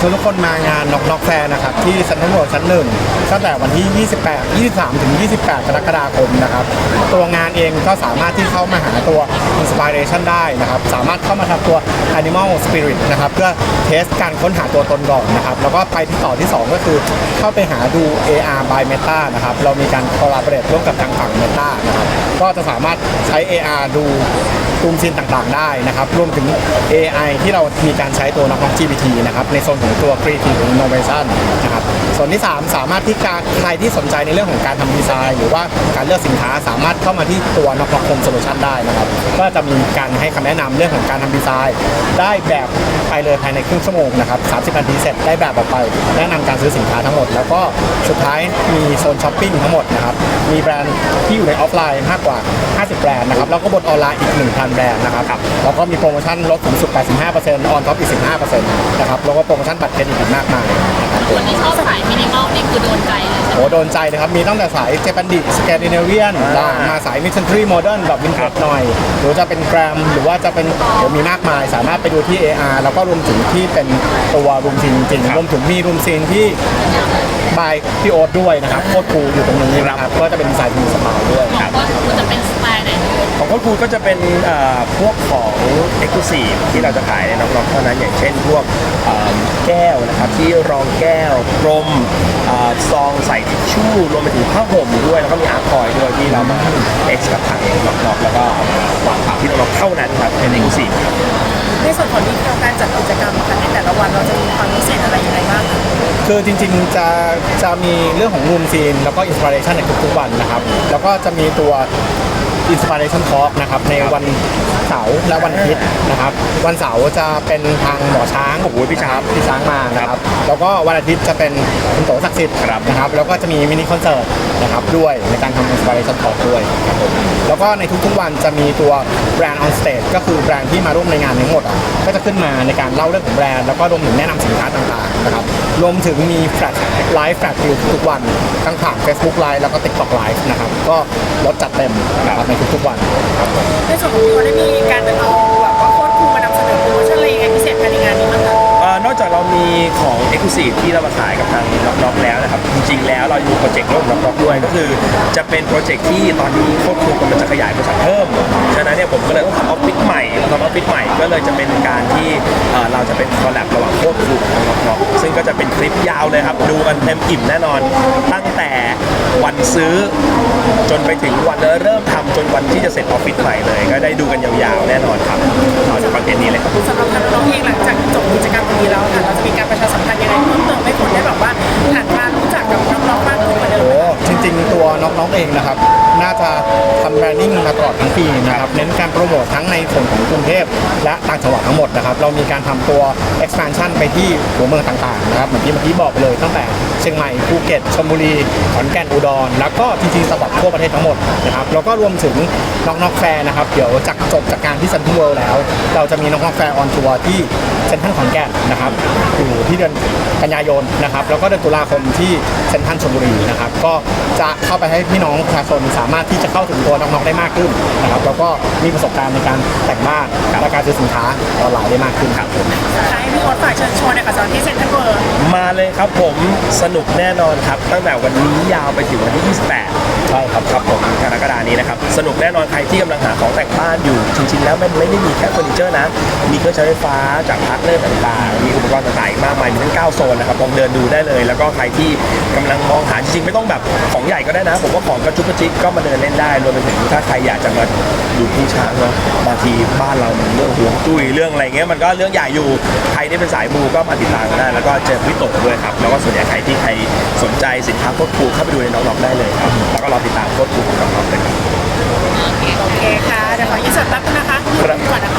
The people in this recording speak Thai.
ชวนทุกคนมางานน็อกน็อกแฟร์นะครับที่เซ็นทรัลเวิลด์ชั้นหนึ่งตั้งแต่วันที่ 28 23 ถึง 28 กรกฎาคมนะครับ ตัวงานเองก็สามารถที่เข้ามาหาตัว Inspiration ได้นะครับ สามารถเข้ามาทำตัว Animal Spirit นะครับ เพื่อเทสการค้นหาตัวตนก่อนนะครับ แล้วก็ไปที่ต่อที่ 2 ก็คือเข้าไปหาดู AR by Meta นะครับ เรามีการ collaborate ร่วมกับทางฝั่ง Meta นะครับ ก็จะสามารถใช้ AR ดูซูมซีนต่างๆ ได้นะครับ รวมถึง AI ที่เรามีการใช้ตัวน้อง GPT นะครับในโซนของตัว Creative Innovation นะครับส่วนที่ 3 สามารถที่การใครที่สนใจในเรื่องของการทำดีไซน์ หรือว่าการเลือกสินค้าสามารถเข้ามาที่ตัวน็อกน็อกคมโซลูชันได้นะครับก็จะมีการให้คำแนะนำเรื่องของการทำดีไซน์ ได้แบบไปเลยภายในครึ่งชั่วโมงนะครับ30นาทีเสร็จได้แบบออกไป แนะนำการซื้อสินค้าทั้งหมด แล้วก็สุดท้ายมีโซนช้อปปิ้งทั้งหมดนะครับมีแบรนด์ที่อยู่ในออฟไลน์มากกว่า 50 แบรนด์นะครับแล้วก็บนออนไลน์อีก 1,000 แบรนด์นะครับแล้วก็มีโปรโมชั่นลดสูงสุด 85%ออนท็อปอีก 15%นะครับแล้วก็โปรโมชั่นบัตรเครดิตอีกมากมายนะครับคนที่ชอบสายมินิมอลนี่คือโดนใจเลยใช่ไหมโอ้โดนใจเลยครับ มีตั้งแต่สายเจแปนดิสแกนดิเนเวียนมาสายมิชชันทรีโมเดิร์นแบบวินเทจหน่อย หรือจะเป็นแกรม หรือว่าจะเป็นเดี๋ยวมีมากมาย สามารถไปดูที่ AR แล้วก็รวมถึงที่เป็นตัวรูมซีนจริงๆรวมถึงมีรูมซีนที่บายพี่โอ๊ตด้วยนะครับโคตรคูลอยู่ตรงนี้นะครับ ก็จะเป็นสายทีส ดครูก็จะเป็นเอ่อพวกของ e x c l u s i v e ที่เราจะขายในน้องๆเท่านั้นอย่างเช่น พวกเอ่อแก้วนะครับที่รองแก้วกลมเอ่อซองใส่ทิชชู่รวมไปถึงผ้าห่มด้วยแล้วก็มีอาร์คอยด้วยที่เรามา X กับทางน้องๆแล้วก็วางขายที่น้องๆเท่านั้นครับเป็น e x c l u s i v e ในส่วนของดีเทลการจัดกิจกรรมอะค่ะในแต่ละวันเราจะมีความพิเศษอะไรยังไงบ้างคะคือจริงๆจะจะมีเรื่องของรูมซีน แล้วก็อินสปิเรชันในทุกๆวันนะครับ แล้วก็จะมีตัว Inspiration Talk นะครับในวันเสาร์และวันอาทิตย์นะครับ วันเสาร์จะเป็นทางหมอช้างโอ้โหพี่ช้างพี่ช้างมานะครับแล้วก็วันอาทิตย์จะเป็นคุณโตศักดิ์สิทธิ์ครับนะครับแล้วก็จะมีมินิคอนเสิร์ตนะครับด้วยในการทำ Inspiration Talk ด้วยครับผมแล้วก็ในทุกๆวันจะมีตัวแบรนด์ on stage ก็คือแบรนด์ที่มาร่วมในงานทั้งหมดอะก็จะขึ้นมาในการเล่าเรื่องของแบรนด์แล้วก็รวมถึงแนะนำสินค้าต่างๆนะครับรวมถึงมีแฟลช ไลฟ์แฟลชฟิลทุกๆวันทั้งผ่าน Facebook Live แล้วก็ TikTok Live นะครับ ก็ลดจัดเต็มนะครับในทุกๆวันครับผม ในส่วนของพี่ว่าได้มีการเอาแบบว่าโค้ดครูมานำเสนอโปรโมชั่นอะไรยังไงพิเศษภายในงานนี้บ้างคะ เอ่อนอกจากเรามีของ e x c l u s i v e ที่เรามาขายกับทางน้องๆแล้วนะครับ จริงๆแล้วเราอยู่โปรเจกต์ร่วมกับน้องๆด้วยก็คือ จะเป็นโปรเจกต์ที่ตอนนี้โคตรครูกำลังจะขยายบริษัทเพิ่ม ฉะนั้นเนี่ยผมก็เลยต้องทำออฟฟิศใหม่ทำออฟฟิศใหม่ก็เลยจะเป็นการที่เราจะเป็นคอลแลบระหว่างโคตรครูกับน้องๆซึ่งก็จะเป็นคลิปยาวเลยครับดูกันเต็มอิ่มแน่นอน ตั้งแต่วันซื้อ จนไปถึงวันเริ่มทำจนวันที่จะเสร็จออฟฟิศใหม่เลย ก็ได้ดูกันยาวๆแน่นอนครับเอาจากคอนเทนต์นี้เลยครับสำหรับน้องเองหลังจากจบกิจกรรมนี้แล้วค่ะเราจะมีการประชาสัมพันธ์ยังไงเพิ่มเติมให้คนได้แบบว่าหันมารู้จักกับน้องๆมากขึ้นกว่าเดิม โอ้จริง ๆ ตัวน้องๆเองนะครับ น่าจะทำแบรนดิ้งมาตลอดทั้งปีนะครับเน้นการโปรโมททั้งในส่วนของกรุงเทพและต่างจังหวัดทั้งหมดนะครับเรามีการทำตัว expansion ไปที่หัวเมืองต่างๆนะครับเหมือนที่เมื่อกี้บอกไปเลยตั้งแต่เชียงใหม่ภูเก็ตชลบุรีขอนแก่นอุดร แล้วก็จริงๆตลอดทั่วประเทศทั้งหมดนะครับแล้วก็รวมถึงน้องๆแฟร์นะครับเดี๋ยวจากจบจากการที่เซ็นทรัลเวิลด์แล้ว เราจะมีน้องๆแฟร์ออนทัวร์ที่เซ็นทรัลขอนแก่นนะครับอยู่ที่เดือนกันยายนนะครับแล้วก็เดือนตุลาคมที่เซ็นทรัลชลบุรีนะครับก็จะเข้าไปให้พี่น้องประชาชนสามารถที่จะเข้าถึงตัวน้องๆได้มากขึ้นนะครับแล้วก็มีประสบการณ์ในการแต่งบ้านและการซื้อสินค้าออนไลน์ได้มากขึ้นครับสุดท้ายพี่โอ๊ตฝากเชิญชวนหนะคะสำหรับที่เซ็นทรัลเวิลด์มาเลยครับผมสนุกแน่นอนครับ ตั้งแต่วันนี้ยาวไปถึงวันที่ 28ใช่ครับครับผมกรกฎานี้นะครับ สนุกแน่นอนใครที่กำลังหาของแต่งบ้านอยู่ จริง ๆ แล้วมันไม่ได้มีแค่เฟอร์นิเจอร์นะ มีเครื่องใช้ไฟฟ้าจากพาร์ทเนอร์ต่างๆ มีอุปกรณ์ต่างๆอีกมากมายมีทั้ง9โซนนะครับลองเดินดูได้เลย แล้วก็ใครที่กำลังมองหา จริงไม่ต้องแบบของใหญ่ก็ได้นะ ผมว่าของกระชุกกระชิกก็มาเดินเล่นได้รวมไปถึงถ้าใครอยากจะมาดูที่ช้างเนาะบางทีบ้านเรามันเรื่องห่วงจุ้ยเรื่องอะไรเงี้ยมันก็เรื่องใหญ่อยู่ใครที่เป็นสายมูก็มาติดตามกันได้แล้วก็เจอพี่โตด้วยครับแล้วก็ส่วนใหญ่ใครที่ใครสนใจสินค้าโคตรคูเข้าไปดูในน้องล็อกได้เลยครับแล้วก็รอติดตามโคตรคูของน้องล็อกเลยครัโอเคค่ะเดี๋ยวขอยืมสดแป๊บนะคะคุณก่อนนะคะ